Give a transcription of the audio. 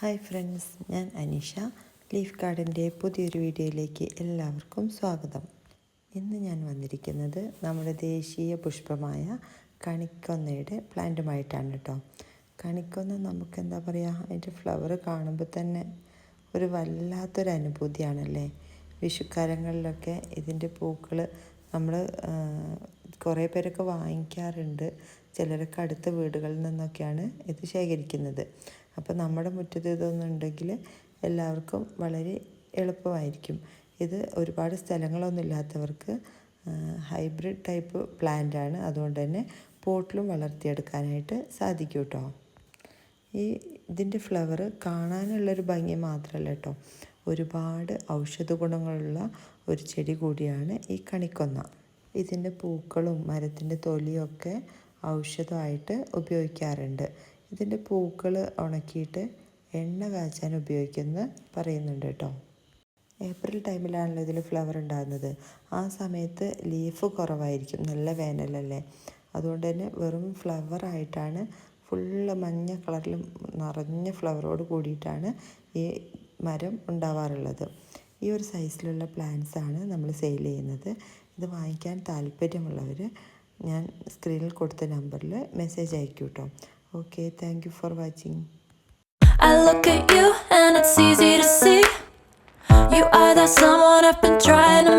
Hi friends ഞാൻ Aneesha. Leaf ഗാർഡന്റെ പുതിയൊരു വീഡിയോയിലേക്ക് എല്ലാവർക്കും സ്വാഗതം. ഇന്ന് ഞാൻ വന്നിരിക്കുന്നത് നമ്മുടെ ദേശീയ പുഷ്പമായ കണിക്കൊന്നയുടെ പ്ലാന്റുമായിട്ടാണ് കേട്ടോ. കണിക്കൊന്ന നമുക്ക് എന്താ പറയുക അതിന്റെ ഫ്ലവർ കാണുമ്പോൾ തന്നെ ഒരു വല്ലാത്തൊരു അനുഭൂതിയാണല്ലേ? വിഷുക്കാലങ്ങളിലൊക്കെ ഇതിന്റെ പൂക്കൾ നമ്മൾ കുറേ പേരൊക്കെ വാങ്ങിക്കാറുണ്ട്. ചിലരൊക്കെ അടുത്ത വീടുകളിൽ നിന്നൊക്കെയാണ് ഇത് ശേഖരിക്കുന്നത്. അപ്പോൾ നമ്മുടെ മുറ്റത്ത് ഇതൊന്നുണ്ടെങ്കിൽ എല്ലാവർക്കും വളരെ എളുപ്പമായിരിക്കും. ഇത് ഒരുപാട് സ്ഥലങ്ങളൊന്നും ഇല്ലാത്തവർക്ക് ഹൈബ്രിഡ് ടൈപ്പ് പ്ലാന്റ് ആണ്. അതുകൊണ്ട് തന്നെ പോട്ടിലും വളർത്തിയെടുക്കാനായിട്ട് സാധിക്കും കേട്ടോ. ഈ ഇതിന്റെ ഫ്ലവർ കാണാനുള്ളൊരു ഭംഗി മാത്രമല്ല കേട്ടോ. ഒരുപാട് ഔഷധ ഗുണങ്ങളുള്ള ഒരു ചെടി കൂടിയാണ് ഈ കണിക്കൊന്ന. ഇതിന്റെ പൂക്കളും മരത്തിന്റെ തൊലിയൊക്കെ ഔഷധമായിട്ട് ഉപയോഗിക്കാറുണ്ട്. ഇതിന്റെ പൂക്കൾ ഉണക്കിയിട്ട് എണ്ണ കാച്ചാൻ ഉപയോഗിക്കുന്ന പറയുന്നുണ്ട് കേട്ടോ. ഏപ്രിൽ ടൈമിലാണല്ലോ ഇതിൽ ഫ്ലവർ ഉണ്ടാകുന്നത്. ആ സമയത്ത് ലീഫ് കുറവായിരിക്കും നല്ല വേനലല്ലേ. അതുകൊണ്ട് തന്നെ വെറും ഫ്ലവർ ആയിട്ടാണ് ഫുള്ള് മഞ്ഞ കളറിൽ നിറഞ്ഞ ഫ്ലവറോട് കൂടിയിട്ടാണ് ഈ മരം ഉണ്ടാവാറുള്ളത്. ഈ ഒരു സൈസിലുള്ള പ്ലാന്റ്സ് ആണ് നമ്മൾ സെയിൽ ചെയ്യുന്നത്. ഇത് വാങ്ങിക്കാൻ താല്പര്യമുള്ളവർ ഞാൻ സ്ക്രീനിൽ കൊടുത്ത നമ്പറിൽ മെസ്സേജ് അയക്കൂ കേട്ടോ okay thank you for watching You are that someone I've been trying to